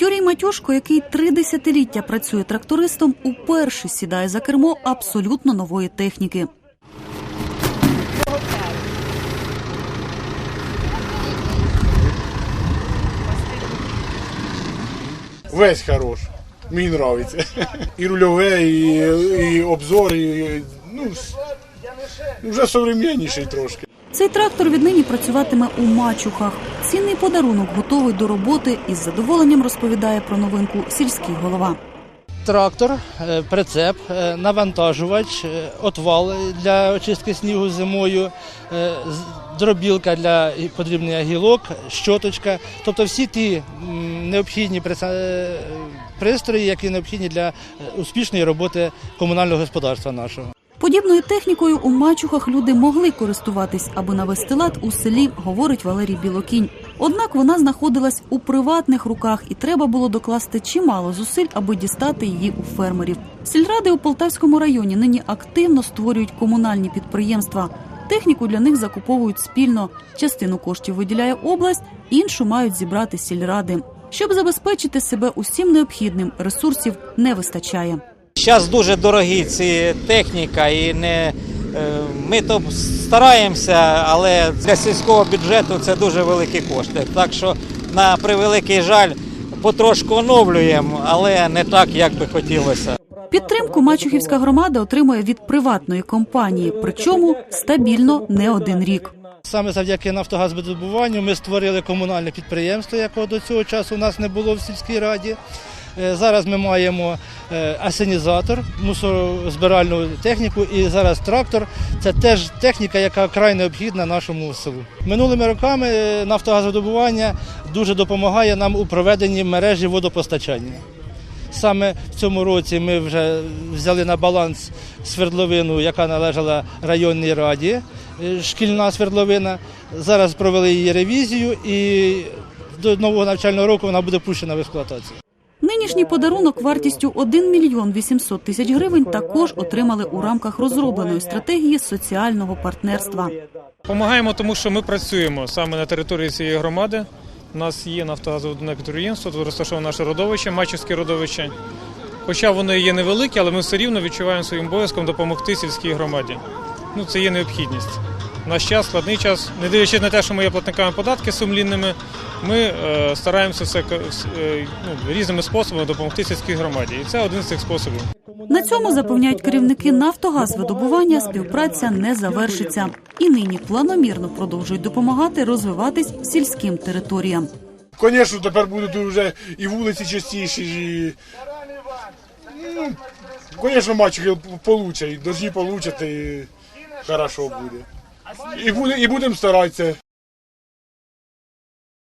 Юрій Матюшко, який три десятиліття працює трактористом, уперше сідає за кермо абсолютно нової техніки. Весь хорош. Мені нравиться. І рульове, і, і обзор, і, ну, вже современніший трошки. Цей трактор віднині працюватиме у мачухах. Цінний подарунок готовий до роботи і з задоволенням розповідає про новинку сільський голова. Трактор, е, прицеп, е, навантажувач, е, отвал для очистки снігу зимою, дробілка для подрібнення гілок, щоточка. Тобто всі ті необхідні пристрої, які необхідні для успішної роботи комунального господарства нашого. Подібною технікою у мачухах люди могли користуватись, аби навести лад у селі, говорить Валерій Білокінь. Однак вона знаходилась у приватних руках, і треба було докласти чимало зусиль, аби дістати її у фермерів. Сільради у Полтавському районі нині активно створюють комунальні підприємства. Техніку для них закуповують спільно. Частину коштів виділяє область, іншу мають зібрати сільради. Щоб забезпечити себе усім необхідним, ресурсів не вистачає. Зараз дуже дорогі ці техніка, і не е, ми то стараємося, але для сільського бюджету це дуже великі кошти. Так що, на превеликий жаль, потрошку оновлюємо, але не так, як би хотілося. Підтримку Мачухівська громада отримує від приватної компанії, причому стабільно не один рік. Саме завдяки Нафтогазвидобуванню ми створили комунальне підприємство, якого до цього часу у нас не було в сільській раді. Е, Зараз ми маємо е, асенізатор, мусорозбиральну техніку і зараз трактор. Це теж техніка, яка край необхідна нашому селу. Минулими роками е, Нафтогазвидобування дуже допомагає нам у проведенні мережі водопостачання. Саме в цьому році ми вже взяли на баланс свердловину, яка належала районній раді, шкільна свердловина. Зараз провели її ревізію і до нового навчального року вона буде пущена в експлуатацію. Нинішній подарунок вартістю 1 мільйон 800 тисяч гривень також отримали у рамках розробленої стратегії соціального партнерства. Помагаємо, тому що ми працюємо саме на території цієї громади. У нас є нафтогазоводне підприємство, тут розташоване наше родовище, Мачівське родовище. Хоча воно є невелике, але ми все рівно відчуваємо своїм обов'язком допомогти сільській громаді. Ну, це є необхідність. Наш час, складний час, не дивлячись на те, що ми є платниками податків сумлінними, ми е, стараємося все е, ну, різними способами допомогти сільській громаді. І це один з цих способів. На цьому запевняють керівники Нафтогазвидобування, співпраця не завершиться. І нині планомірно продовжують допомагати розвиватись сільським територіям. Звісно, тепер будуть вже і вулиці частіші, і... Ну, звісно, мачухи получать, і дожді получать, і хорошо буде. І, буде, і будемо старатися.